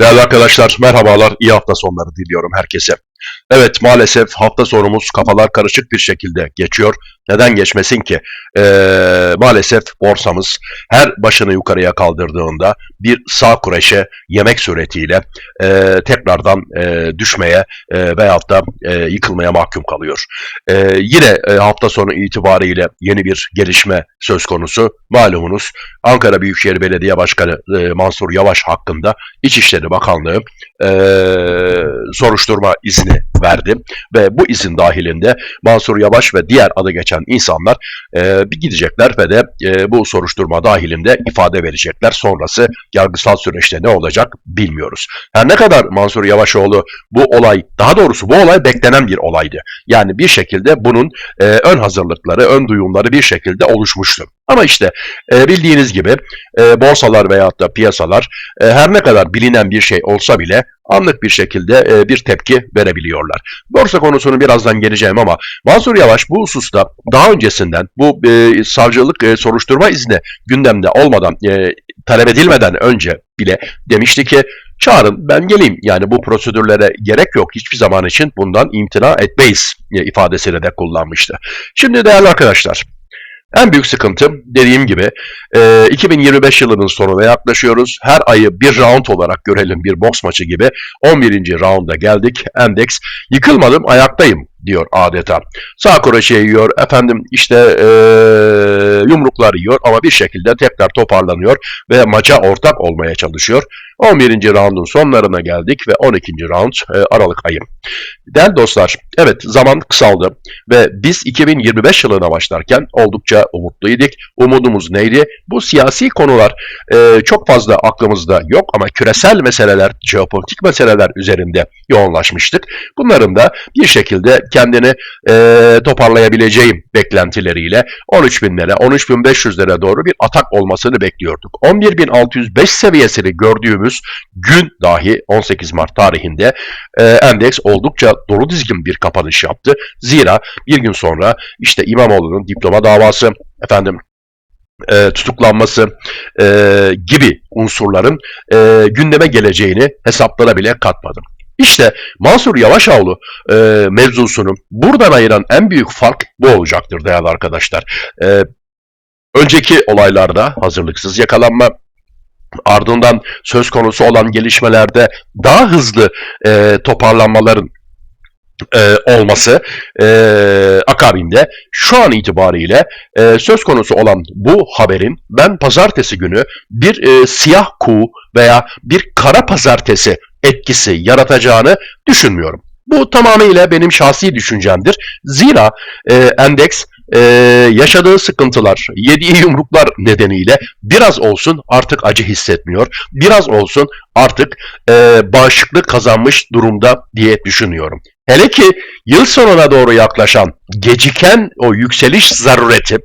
Değerli arkadaşlar merhabalar, iyi hafta sonları diliyorum herkese. Evet maalesef hafta sonumuz kafalar karışık bir şekilde geçiyor. Neden geçmesin ki? Ee, maalesef borsamız her başını yukarıya kaldırdığında bir sağ kureşe yemek suretiyle e, tekrardan e, düşmeye e, veyahut da e, yıkılmaya mahkum kalıyor. E, yine e, hafta sonu itibariyle yeni bir gelişme söz konusu. Malumunuz Ankara Büyükşehir Belediye Başkanı e, Mansur Yavaş hakkında İçişleri Bakanlığı e, soruşturma izni verdi ve bu izin dahilinde Mansur Yavaş ve diğer adı geçen insanlar e, bir gidecekler ve de e, bu soruşturma dahilinde ifade verecekler. Sonrası yargısal süreçte ne olacak bilmiyoruz. Her ne kadar Mansur Yavaşoğlu bu olay, daha doğrusu bu olay beklenen bir olaydı. Yani bir şekilde bunun e, ön hazırlıkları, ön duyumları bir şekilde oluşmuştu. Ama işte e, bildiğiniz gibi e, borsalar veyahut da piyasalar e, her ne kadar bilinen bir şey olsa bile anlık bir şekilde e, bir tepki verebiliyorlar. Borsa konusunu birazdan geleceğim ama Mansur Yavaş bu hususta daha öncesinden bu e, savcılık e, soruşturma izni gündemde olmadan e, talep edilmeden önce bile demişti ki çağırın ben geleyim yani bu prosedürlere gerek yok hiçbir zaman için bundan imtina etmeyiz e, ifadesini de kullanmıştı. Şimdi değerli arkadaşlar en büyük sıkıntı dediğim gibi e, 2025 yılının sonuna yaklaşıyoruz. Her ayı bir round olarak görelim bir boks maçı gibi. 11. rounda geldik. Endeks yıkılmadım ayaktayım diyor adeta. Sağ kroşe yiyor, efendim işte yumruklar yiyor ama bir şekilde tekrar toparlanıyor ve maça ortak olmaya çalışıyor. 11. roundun sonlarına geldik ve 12. round e, Aralık ayı. Değerli dostlar, evet zaman kısaldı ve biz 2025 yılına başlarken oldukça umutluyduk. Umudumuz neydi? Bu siyasi konular e, çok fazla aklımızda yok ama küresel meseleler, jeopolitik meseleler üzerinde yoğunlaşmıştık. Bunların da bir şekilde kendini e, toparlayabileceğim beklentileriyle 13 binlere, 13 bin 500'lere doğru bir atak olmasını bekliyorduk. 11.605 seviyesini gördüğümüz gün dahi 18 Mart tarihinde e, endeks oldukça dolu dizgin bir kapanış yaptı. Zira bir gün sonra işte İmamoğlu'nun diploma davası, efendim e, tutuklanması e, gibi unsurların e, gündeme geleceğini hesaplara bile katmadım. İşte Mansur Yavaşoğlu e, mevzusunu buradan ayıran en büyük fark bu olacaktır değerli arkadaşlar. E, önceki olaylarda hazırlıksız yakalanma, ardından söz konusu olan gelişmelerde daha hızlı e, toparlanmaların e, olması e, akabinde şu an itibariyle e, söz konusu olan bu haberin ben pazartesi günü bir e, siyah kuğu veya bir kara pazartesi etkisi yaratacağını düşünmüyorum. Bu tamamıyla benim şahsi düşüncemdir. Zira e, endeks e, yaşadığı sıkıntılar, yediği yumruklar nedeniyle biraz olsun artık acı hissetmiyor. Biraz olsun artık e, bağışıklık kazanmış durumda diye düşünüyorum. Hele ki yıl sonuna doğru yaklaşan geciken o yükseliş zarureti,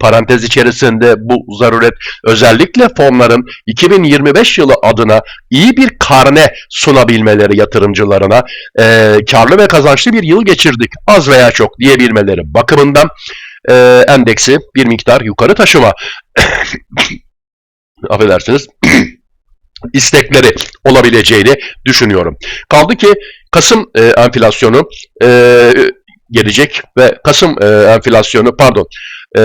parantez içerisinde bu zaruret özellikle fonların 2025 yılı adına iyi bir karne sunabilmeleri yatırımcılarına e, karlı ve kazançlı bir yıl geçirdik az veya çok diyebilmeleri bakımından e, endeksi bir miktar yukarı taşıma affedersiniz istekleri olabileceğini düşünüyorum. Kaldı ki Kasım e, enflasyonu e, gelecek ve Kasım e, enflasyonu pardon e,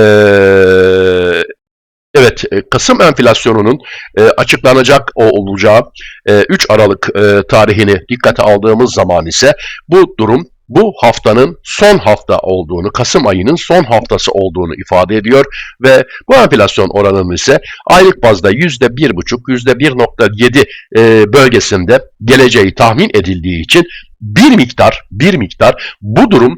evet e, Kasım enflasyonunun e, açıklanacak o olacağı e, 3 Aralık e, tarihini dikkate aldığımız zaman ise bu durum bu haftanın son hafta olduğunu, Kasım ayının son haftası olduğunu ifade ediyor ve bu enflasyon oranının ise aylık bazda %1,5, %1,7 e, bölgesinde geleceği tahmin edildiği için bir miktar, bir miktar bu durum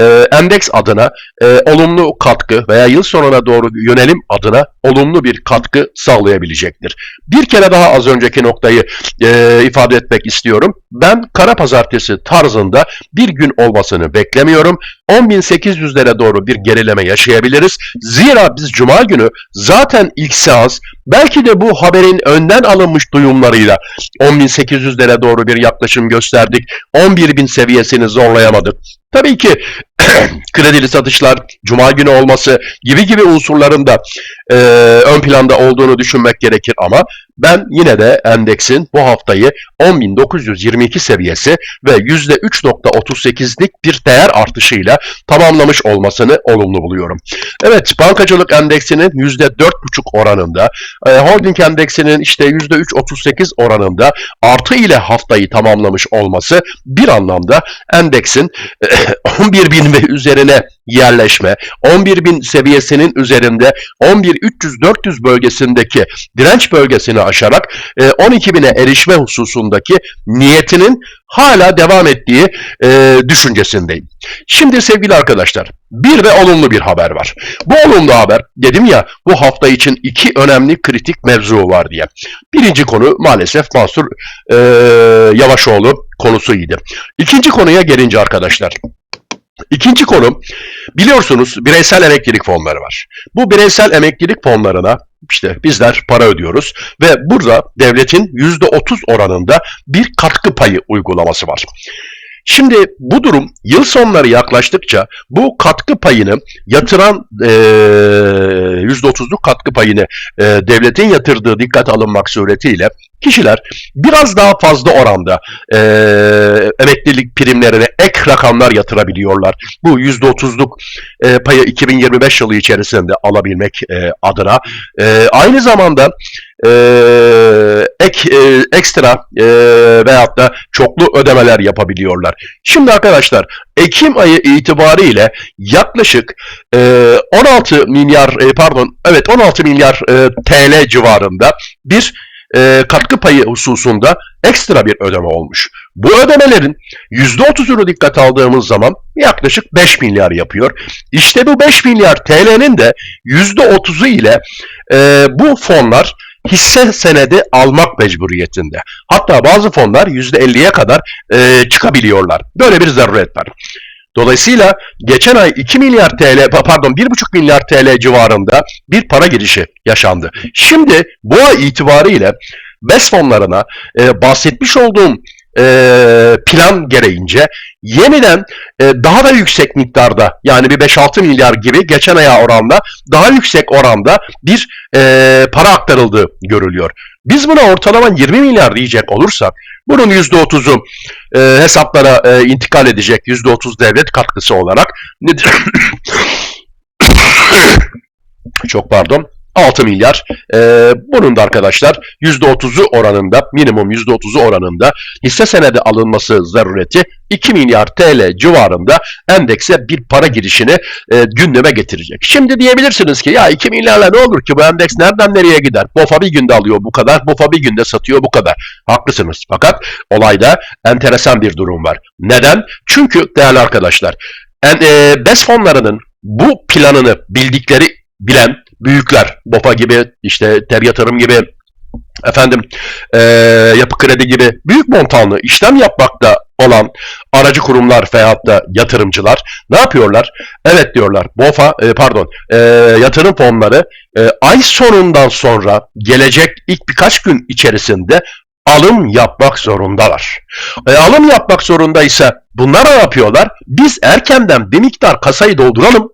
e, endeks adına e, olumlu katkı veya yıl sonuna doğru yönelim adına olumlu bir katkı sağlayabilecektir. Bir kere daha az önceki noktayı e, ifade etmek istiyorum. Ben kara pazartesi tarzında bir gün olmasını beklemiyorum. 10.800'lere doğru bir gerileme yaşayabiliriz. Zira biz cuma günü zaten ilk seans belki de bu haberin önden alınmış duyumlarıyla 10.800'lere doğru bir yaklaşım gösterdik. 11.000 seviyesini zorlayamadık. Tabii ki kredili satışlar, cuma günü olması gibi gibi unsurların da e, ön planda olduğunu düşünmek gerekir ama ben yine de endeksin bu haftayı 10.922 seviyesi ve %3.38'lik bir değer artışıyla tamamlamış olmasını olumlu buluyorum. Evet, bankacılık endeksinin %4.5 oranında, e, holding endeksinin işte %3.38 oranında artı ile haftayı tamamlamış olması bir anlamda endeksin 11.000 ve üzerine yerleşme, 11.000 seviyesinin üzerinde 11.300-400 bölgesindeki direnç bölgesini aşarak e, 12.000'e erişme hususundaki niyetinin hala devam ettiği e, düşüncesindeyim. Şimdi sevgili arkadaşlar bir de olumlu bir haber var. Bu olumlu haber dedim ya bu hafta için iki önemli kritik mevzu var diye. Birinci konu maalesef Mansur e, Yavaşoğlu konusuydu. İkinci konuya gelince arkadaşlar. İkinci konu biliyorsunuz bireysel emeklilik fonları var. Bu bireysel emeklilik fonlarına işte bizler para ödüyoruz ve burada devletin %30 oranında bir katkı payı uygulaması var. Şimdi bu durum yıl sonları yaklaştıkça bu katkı payını yatıran eee %30'luk katkı payını eee, devletin yatırdığı dikkat alınmak suretiyle kişiler biraz daha fazla oranda eee, emeklilik primlerine ek rakamlar yatırabiliyorlar. Bu %30'luk eee, payı 2025 yılı içerisinde alabilmek eee, adına. Eee, aynı zamanda eee, ek eee, ekstra eee, veyahut da çoklu ödemeler yapabiliyorlar. Şimdi arkadaşlar Ekim ayı itibariyle yaklaşık eee, 16 milyar e, pardon evet 16 milyar e, TL civarında bir e, katkı payı hususunda ekstra bir ödeme olmuş. Bu ödemelerin %30'unu dikkat aldığımız zaman yaklaşık 5 milyar yapıyor. İşte bu 5 milyar TL'nin de %30'u ile e, bu fonlar hisse senedi almak mecburiyetinde. Hatta bazı fonlar %50'ye kadar e, çıkabiliyorlar. Böyle bir zaruret var. Dolayısıyla geçen ay 2 milyar TL pardon 1,5 milyar TL civarında bir para girişi yaşandı. Şimdi bu ay itibariyle BES fonlarına e, bahsetmiş olduğum e, plan gereğince yeniden e, daha da yüksek miktarda yani bir 5-6 milyar gibi geçen aya oranla daha yüksek oranda bir e, para aktarıldığı görülüyor. Biz buna ortalama 20 milyar diyecek olursak bunun %30'u e, hesaplara e, intikal edecek %30 devlet katkısı olarak çok pardon 6 milyar. Ee, bunun da arkadaşlar %30'u oranında, minimum %30'u oranında hisse senedi alınması zarureti 2 milyar TL civarında endekse bir para girişini e, gündeme getirecek. Şimdi diyebilirsiniz ki ya 2 milyarla ne olur ki bu endeks nereden nereye gider? BOFA bir günde alıyor bu kadar, BOFA bir günde satıyor bu kadar. Haklısınız. Fakat olayda enteresan bir durum var. Neden? Çünkü değerli arkadaşlar, en, e, BES fonlarının bu planını bildikleri bilen büyükler, BOFA gibi, işte Ter Yatırım gibi, efendim eee, Yapı Kredi gibi büyük montanlı işlem yapmakta olan aracı kurumlar veyahut da yatırımcılar ne yapıyorlar? Evet diyorlar BOFA e, pardon e, yatırım fonları e, ay sonundan sonra gelecek ilk birkaç gün içerisinde alım yapmak zorundalar. E, alım yapmak zorundaysa bunlar ne yapıyorlar? Biz erkenden bir miktar kasayı dolduralım.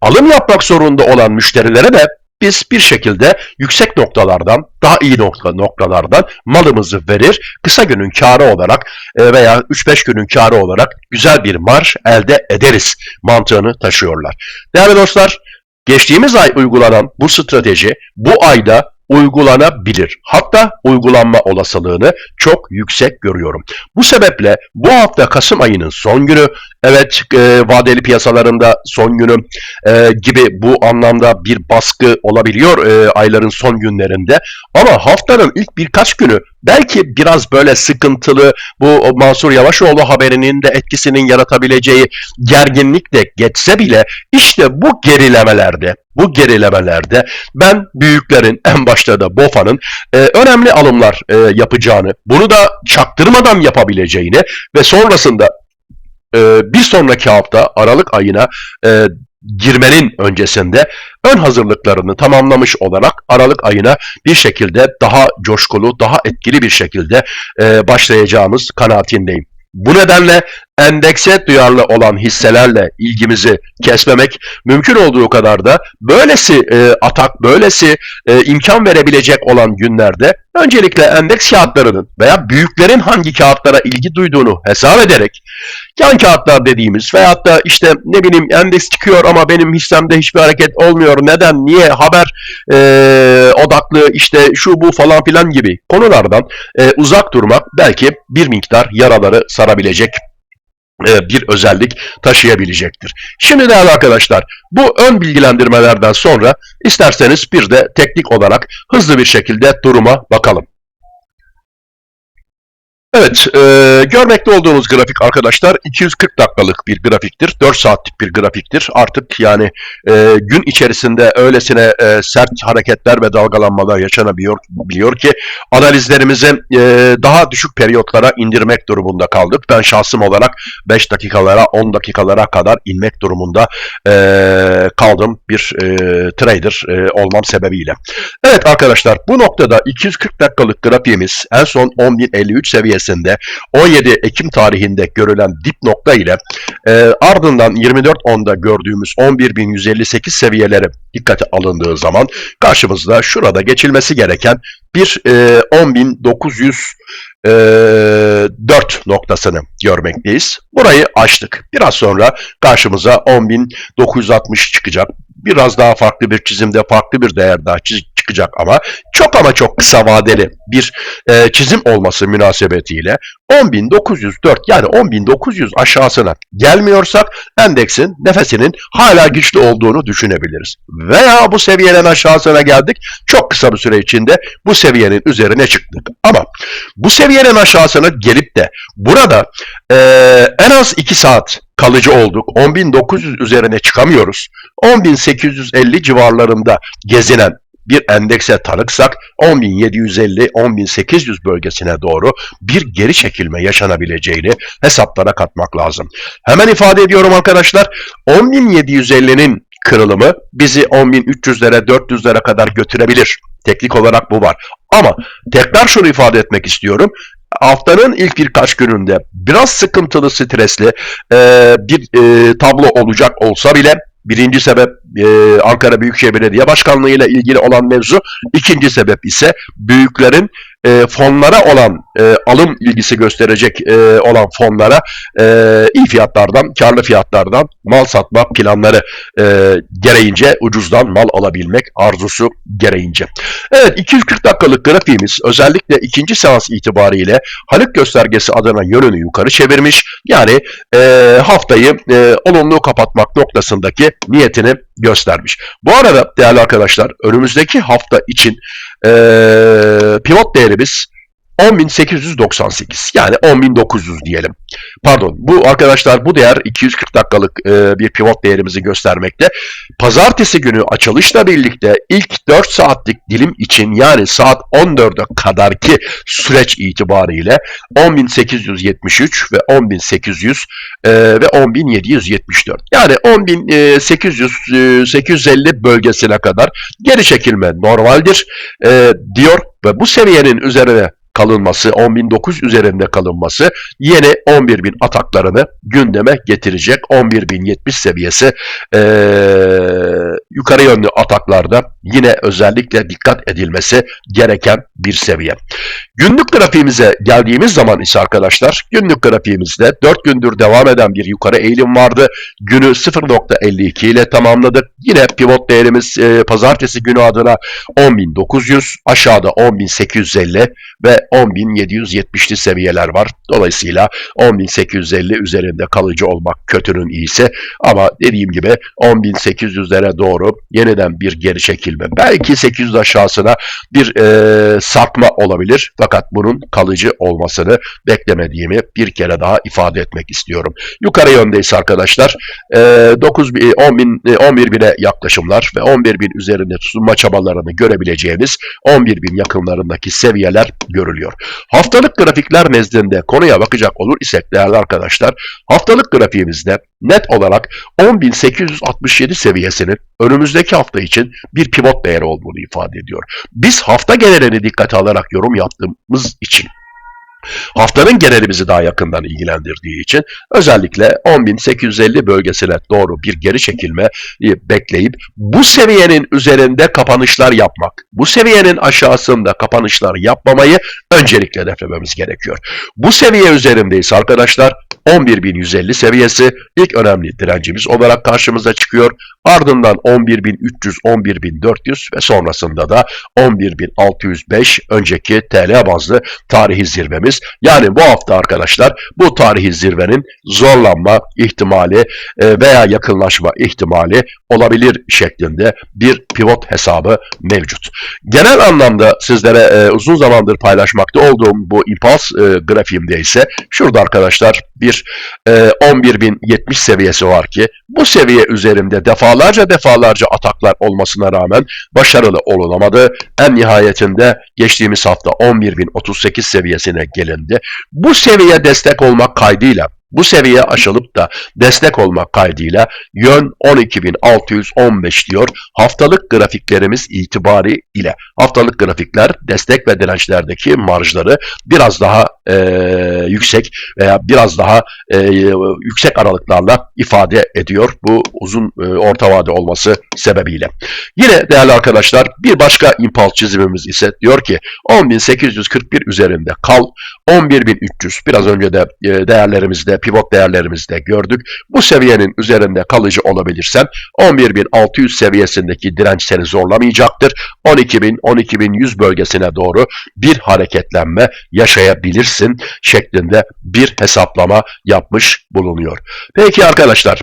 Alım yapmak zorunda olan müşterilere de biz bir şekilde yüksek noktalardan, daha iyi nokta, noktalardan malımızı verir, kısa günün karı olarak e, veya 3-5 günün karı olarak güzel bir marj elde ederiz mantığını taşıyorlar. Değerli dostlar, geçtiğimiz ay uygulanan bu strateji bu ayda uygulanabilir. Hatta uygulanma olasılığını çok yüksek görüyorum. Bu sebeple bu hafta Kasım ayının son günü, evet e, vadeli piyasalarında son günü e, gibi bu anlamda bir baskı olabiliyor e, ayların son günlerinde. Ama haftanın ilk birkaç günü belki biraz böyle sıkıntılı bu Mansur Yavaşoğlu haberinin de etkisinin yaratabileceği gerginlik de geçse bile işte bu gerilemelerde bu gerilemelerde ben büyüklerin en başta da BOFA'nın e, önemli alımlar e, yapacağını, bunu da çaktırmadan yapabileceğini ve sonrasında e, bir sonraki hafta Aralık ayına e, girmenin öncesinde ön hazırlıklarını tamamlamış olarak Aralık ayına bir şekilde daha coşkulu, daha etkili bir şekilde e, başlayacağımız kanaatindeyim. Bu nedenle endekse duyarlı olan hisselerle ilgimizi kesmemek mümkün olduğu kadar da böylesi e, atak, böylesi e, imkan verebilecek olan günlerde öncelikle endeks kağıtlarının veya büyüklerin hangi kağıtlara ilgi duyduğunu hesap ederek yan kağıtlar dediğimiz veyahut da işte ne bileyim endeks çıkıyor ama benim hissemde hiçbir hareket olmuyor. Neden? Niye? Haber e, odaklı işte şu bu falan filan gibi konulardan e, uzak durmak belki bir miktar yaraları sarabilecek bir özellik taşıyabilecektir. Şimdi değerli arkadaşlar bu ön bilgilendirmelerden sonra isterseniz bir de teknik olarak hızlı bir şekilde duruma bakalım. Evet, e, görmekte olduğunuz grafik arkadaşlar 240 dakikalık bir grafiktir. 4 saatlik bir grafiktir. Artık yani e, gün içerisinde öylesine e, sert hareketler ve dalgalanmalar yaşanabiliyor biliyor ki analizlerimizi e, daha düşük periyotlara indirmek durumunda kaldık. Ben şahsım olarak 5 dakikalara 10 dakikalara kadar inmek durumunda e, kaldım bir e, trader e, olmam sebebiyle. Evet arkadaşlar bu noktada 240 dakikalık grafiğimiz en son 10.053 seviyesinde 17 Ekim tarihinde görülen dip nokta ile e, ardından 24.10'da gördüğümüz 11.158 seviyeleri dikkate alındığı zaman karşımızda şurada geçilmesi gereken bir e, 10.900 e, 4 noktasını görmekteyiz. Burayı açtık. Biraz sonra karşımıza 10.960 çıkacak. Biraz daha farklı bir çizimde farklı bir değer daha çiz- çıkacak ama çok ama çok kısa vadeli bir e, çizim olması münasebetiyle 10.904 yani 10.900 aşağısına gelmiyorsak endeksin nefesinin hala güçlü olduğunu düşünebiliriz. Veya bu seviyenin aşağısına geldik çok kısa bir süre içinde bu seviyenin üzerine çıktık. Ama bu seviyenin aşağısına gelip de burada e, en az 2 saat kalıcı olduk. 10.900 üzerine çıkamıyoruz. 10.850 civarlarında gezinen bir endekse tanıksak 10.750-10.800 bölgesine doğru bir geri çekilme yaşanabileceğini hesaplara katmak lazım. Hemen ifade ediyorum arkadaşlar 10.750'nin kırılımı bizi 10.300'lere 400'lere kadar götürebilir. Teknik olarak bu var. Ama tekrar şunu ifade etmek istiyorum haftanın ilk birkaç gününde biraz sıkıntılı, stresli e, bir e, tablo olacak olsa bile birinci sebep e, Ankara Büyükşehir Belediye Başkanlığı ile ilgili olan mevzu, ikinci sebep ise büyüklerin e, fonlara olan e, alım ilgisi gösterecek e, olan fonlara e, iyi fiyatlardan, karlı fiyatlardan mal satma planları e, gereğince ucuzdan mal alabilmek arzusu gereğince. Evet 240 dakikalık grafiğimiz özellikle ikinci seans itibariyle Haluk göstergesi adına yönünü yukarı çevirmiş. Yani e, haftayı e, olumlu kapatmak noktasındaki niyetini göstermiş. Bu arada değerli arkadaşlar önümüzdeki hafta için e, pivot değerimiz 10.898 yani 10.900 diyelim. Pardon bu arkadaşlar bu değer 240 dakikalık e, bir pivot değerimizi göstermekte. Pazartesi günü açılışla birlikte ilk 4 saatlik dilim için yani saat 14'e kadarki süreç itibariyle 10.873 ve 10.800 e, ve 10.774 yani 10.800 e, 850 bölgesine kadar geri çekilme normaldir e, diyor ve bu seviyenin üzerine kalınması, 10.900 üzerinde kalınması yeni 11.000 ataklarını gündeme getirecek. 11.070 seviyesi ee, yukarı yönlü ataklarda yine özellikle dikkat edilmesi gereken bir seviye. Günlük grafiğimize geldiğimiz zaman ise arkadaşlar günlük grafiğimizde 4 gündür devam eden bir yukarı eğilim vardı. Günü 0.52 ile tamamladık. Yine pivot değerimiz e, pazartesi günü adına 10.900 aşağıda 10.850 ve 10.770'li seviyeler var. Dolayısıyla 10.850 üzerinde kalıcı olmak kötünün iyisi ama dediğim gibi 10.800'lere doğru yeniden bir geri çekilme. Belki 800 aşağısına bir e, sarkma olabilir fakat bunun kalıcı olmasını beklemediğimi bir kere daha ifade etmek istiyorum. Yukarı yöndeyiz arkadaşlar. E, 9 bin, 10 bin, 11 bine yaklaşımlar ve 11 bin üzerinde tutunma çabalarını görebileceğimiz 11 bin yakınlarındaki seviyeler görülüyor. Haftalık grafikler nezdinde konuya bakacak olur isek değerli arkadaşlar, haftalık grafiğimizde net olarak 10.867 seviyesinin önümüzdeki hafta için bir pivot değeri olduğunu ifade ediyor. Biz hafta genelini dikkate alarak yorum yaptığımız için Haftanın geneli bizi daha yakından ilgilendirdiği için özellikle 10.850 bölgesine doğru bir geri çekilme bekleyip bu seviyenin üzerinde kapanışlar yapmak, bu seviyenin aşağısında kapanışlar yapmamayı öncelikle hedeflememiz gerekiyor. Bu seviye üzerindeyse arkadaşlar 11.150 seviyesi ilk önemli direncimiz olarak karşımıza çıkıyor. Ardından 11.300, 11.400 ve sonrasında da 11.605 önceki TL bazlı tarihi zirvemiz. Yani bu hafta arkadaşlar bu tarihi zirvenin zorlanma ihtimali e, veya yakınlaşma ihtimali olabilir şeklinde bir pivot hesabı mevcut. Genel anlamda sizlere e, uzun zamandır paylaşmakta olduğum bu impuls e, grafiğimde ise şurada arkadaşlar bir e, 11.070 seviyesi var ki bu seviye üzerinde defalarca defalarca ataklar olmasına rağmen başarılı olunamadı. En nihayetinde geçtiğimiz hafta 11.038 seviyesine gelindi. Bu seviye destek olmak kaydıyla bu seviye aşılıp da destek olmak kaydıyla yön 12.615 diyor. Haftalık grafiklerimiz itibari ile haftalık grafikler destek ve dirençlerdeki marjları biraz daha e, yüksek veya biraz daha e, yüksek aralıklarla ifade ediyor bu uzun e, orta vade olması sebebiyle. Yine değerli arkadaşlar bir başka impulse çizimimiz ise diyor ki 10.841 üzerinde kal 11.300 biraz önce de e, değerlerimizde pivot değerlerimizde gördük. Bu seviyenin üzerinde kalıcı olabilirsen 11.600 seviyesindeki direnç seni zorlamayacaktır. 12.000 12.100 bölgesine doğru bir hareketlenme yaşayabilirsin şeklinde bir hesaplama yapmış bulunuyor. Peki arkadaşlar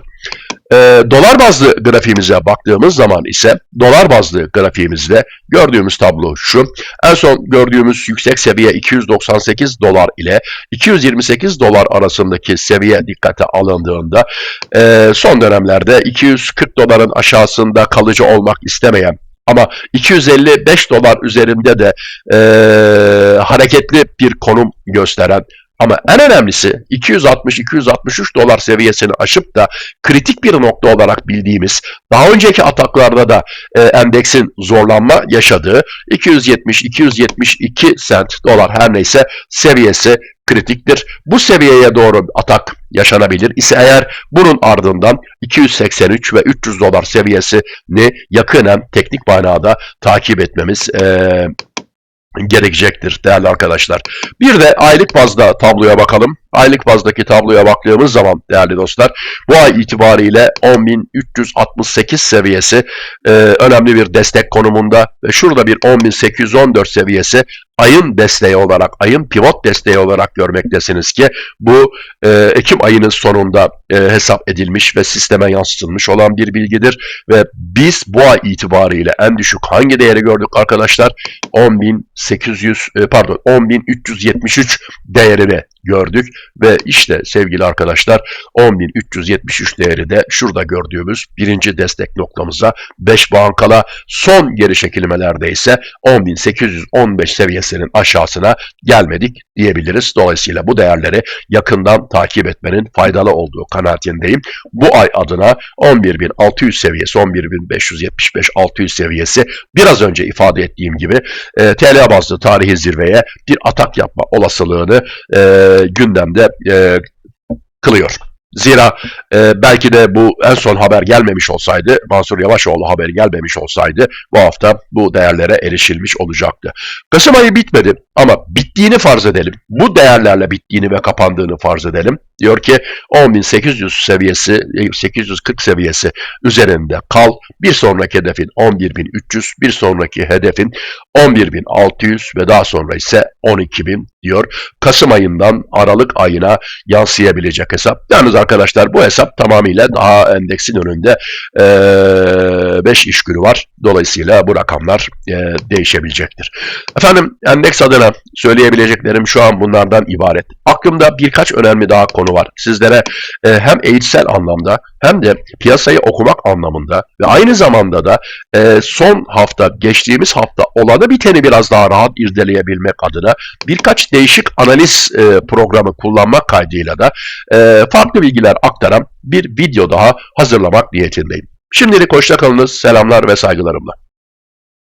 e, dolar bazlı grafiğimize baktığımız zaman ise dolar bazlı grafiğimizde gördüğümüz tablo şu. En son gördüğümüz yüksek seviye 298 dolar ile 228 dolar arasındaki seviye dikkate alındığında e, son dönemlerde 240 doların aşağısında kalıcı olmak istemeyen ama 255 dolar üzerinde de e, hareketli bir konum gösteren ama en önemlisi 260-263 dolar seviyesini aşıp da kritik bir nokta olarak bildiğimiz daha önceki ataklarda da e, endeksin zorlanma yaşadığı 270-272 sent dolar her neyse seviyesi kritiktir. Bu seviyeye doğru atak yaşanabilir ise eğer bunun ardından 283 ve 300 dolar seviyesini yakınen teknik manada takip etmemiz e, gerekecektir değerli arkadaşlar. Bir de aylık bazda tabloya bakalım. Aylık bazdaki tabloya baktığımız zaman değerli dostlar bu ay itibariyle 10.368 seviyesi e, önemli bir destek konumunda ve şurada bir 10.814 seviyesi ayın desteği olarak, ayın pivot desteği olarak görmektesiniz ki bu e, Ekim ayının sonunda e, hesap edilmiş ve sisteme yansıtılmış olan bir bilgidir ve biz bu ay itibariyle en düşük hangi değeri gördük arkadaşlar? 10.800 e, pardon 10.373 değerini gördük ve işte sevgili arkadaşlar 10.373 değeri de şurada gördüğümüz birinci destek noktamıza 5 bankala son geri çekilmelerde ise 10.815 seviyesinin aşağısına gelmedik diyebiliriz. Dolayısıyla bu değerleri yakından takip etmenin faydalı olduğu kanaatindeyim. Bu ay adına 11.600 seviyesi 11.575-600 seviyesi biraz önce ifade ettiğim gibi e, TL bazlı tarihi zirveye bir atak yapma olasılığını e, gündemde e, kılıyor. Zira e, belki de bu en son haber gelmemiş olsaydı, Mansur Yavaşoğlu haberi gelmemiş olsaydı bu hafta bu değerlere erişilmiş olacaktı. Kasım ayı bitmedi ama bittiğini farz edelim. Bu değerlerle bittiğini ve kapandığını farz edelim. Diyor ki 10.800 seviyesi, 840 seviyesi üzerinde kal. Bir sonraki hedefin 11.300, bir sonraki hedefin 11.600 ve daha sonra ise 12.000 diyor. Kasım ayından Aralık ayına yansıyabilecek hesap. Yalnız arkadaşlar bu hesap tamamıyla daha endeksin önünde 5 e, iş günü var. Dolayısıyla bu rakamlar e, değişebilecektir. Efendim endeks adına söyleyebileceklerim şu an bunlardan ibaret. Aklımda birkaç önemli daha konu var. Sizlere e, hem eğitsel anlamda hem de piyasayı okumak anlamında ve aynı zamanda da e, son hafta, geçtiğimiz hafta olanı biteni biraz daha rahat irdeleyebilmek adına birkaç değişik analiz programı kullanmak kaydıyla da farklı bilgiler aktaran bir video daha hazırlamak niyetindeyim. Şimdilik hoşça kalınız, selamlar ve saygılarımla.